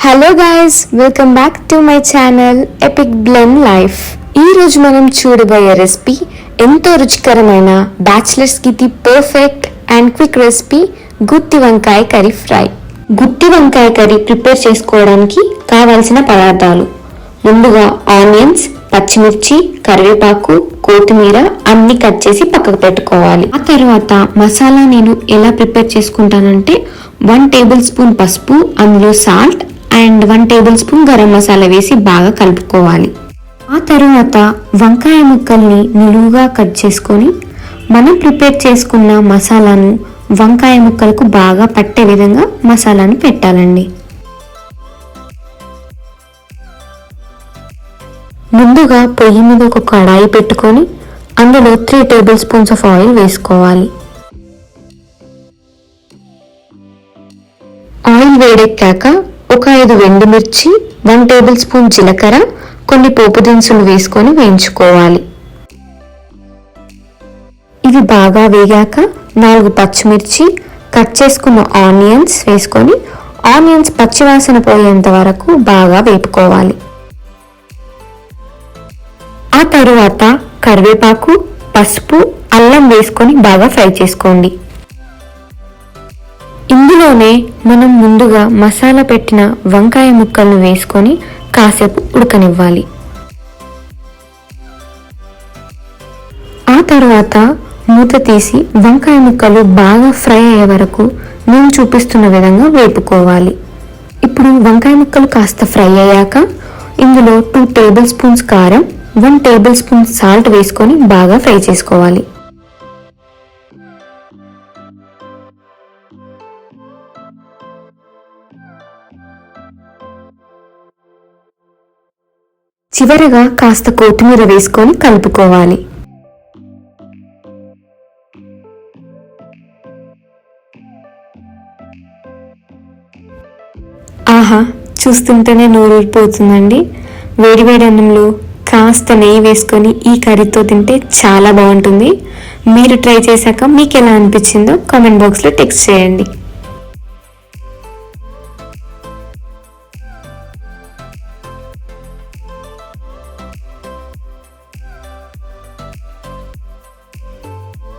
Hello guys welcome back to my channel epic blend life ఈరోజు మనం చూడబోయే recipe ఎంతో రుచికరమైన బ్యాచిలర్స్కి the perfect and quick recipe గుత్తి వంకాయ కర్రీ ఫ్రై గుత్తి వంకాయ కర్రీ ప్రిపేర్ చేసుకోవడానికి కావాల్సిన పదార్థాలు ముందుగా ఆనియన్స్ పచ్చిమిర్చి కరివేపాకు కొత్తిమీర అన్ని కట్ చేసి పక్కకు పెట్టుకోవాలి. ఆ తర్వాత మసాలా నేను ఎలా ప్రిపేర్ చేసుకుంటానంటే వన్ టేబుల్ స్పూన్ పసుపు అందులో salt and one tablespoon garam masala వేసి బాగా కలుపుకోవాలి. ఆ తర్వాత వంకాయ ముక్కల్ని నిలువుగా కట్ చేసుకొని మనం ప్రిపేర్ చేసుకున్న మసాలాను వంకాయ ముక్కలకు బాగా పట్టే విధంగా మసాలాను పెట్టాలండి. ముందుగా పొయ్యి మీద ఒక కడాయి పెట్టుకొని అందులో three tablespoons of oil వేసుకోవాలి. ఆయిల్ వేడెక్కాక ఒక ఐదు మిర్చి వన్ టేబుల్ స్పూన్ జీలకర్ర కొన్ని పోపు దినుసులు వేసుకొని వేయించుకోవాలి. ఇవి బాగా వేగాక నాలుగు పచ్చిమిర్చి కట్ చేసుకున్న ఆనియన్స్ వేసుకొని ఆనియన్స్ పచ్చివాసన పోయేంత వరకు బాగా వేపుకోవాలి. ఆ తరువాత కరివేపాకు పసుపు అల్లం వేసుకొని బాగా ఫ్రై చేసుకోండి. ఇందులోనే మనం ముందుగా మసాలా పెట్టిన వంకాయ ముక్కలను వేసుకొని కాసేపు ఉడకనివ్వాలి. ఆ తర్వాత మూత తీసి వంకాయ ముక్కలు బాగా ఫ్రై అయ్యే వరకు నేను చూపిస్తున్న విధంగా వేపుకోవాలి. ఇప్పుడు వంకాయ ముక్కలు కాస్త ఫ్రై అయ్యాక ఇందులో టూ టేబుల్ స్పూన్స్ కారం వన్ టేబుల్ స్పూన్ సాల్ట్ వేసుకొని బాగా ఫ్రై చేసుకోవాలి. చివరగా కాస్త కొత్తిమీర వేసుకొని కలుపుకోవాలి. ఆహా చూస్తుంటేనే నోరూరిపోతుందండి. వేడివేడి అన్నంలో కాస్త నెయ్యి వేసుకొని ఈ కర్రీతో తింటే చాలా బాగుంటుంది. మీరు ట్రై చేశాక మీకు ఎలా అనిపించిందో కామెంట్ బాక్స్లో టెక్స్ట్ చేయండి.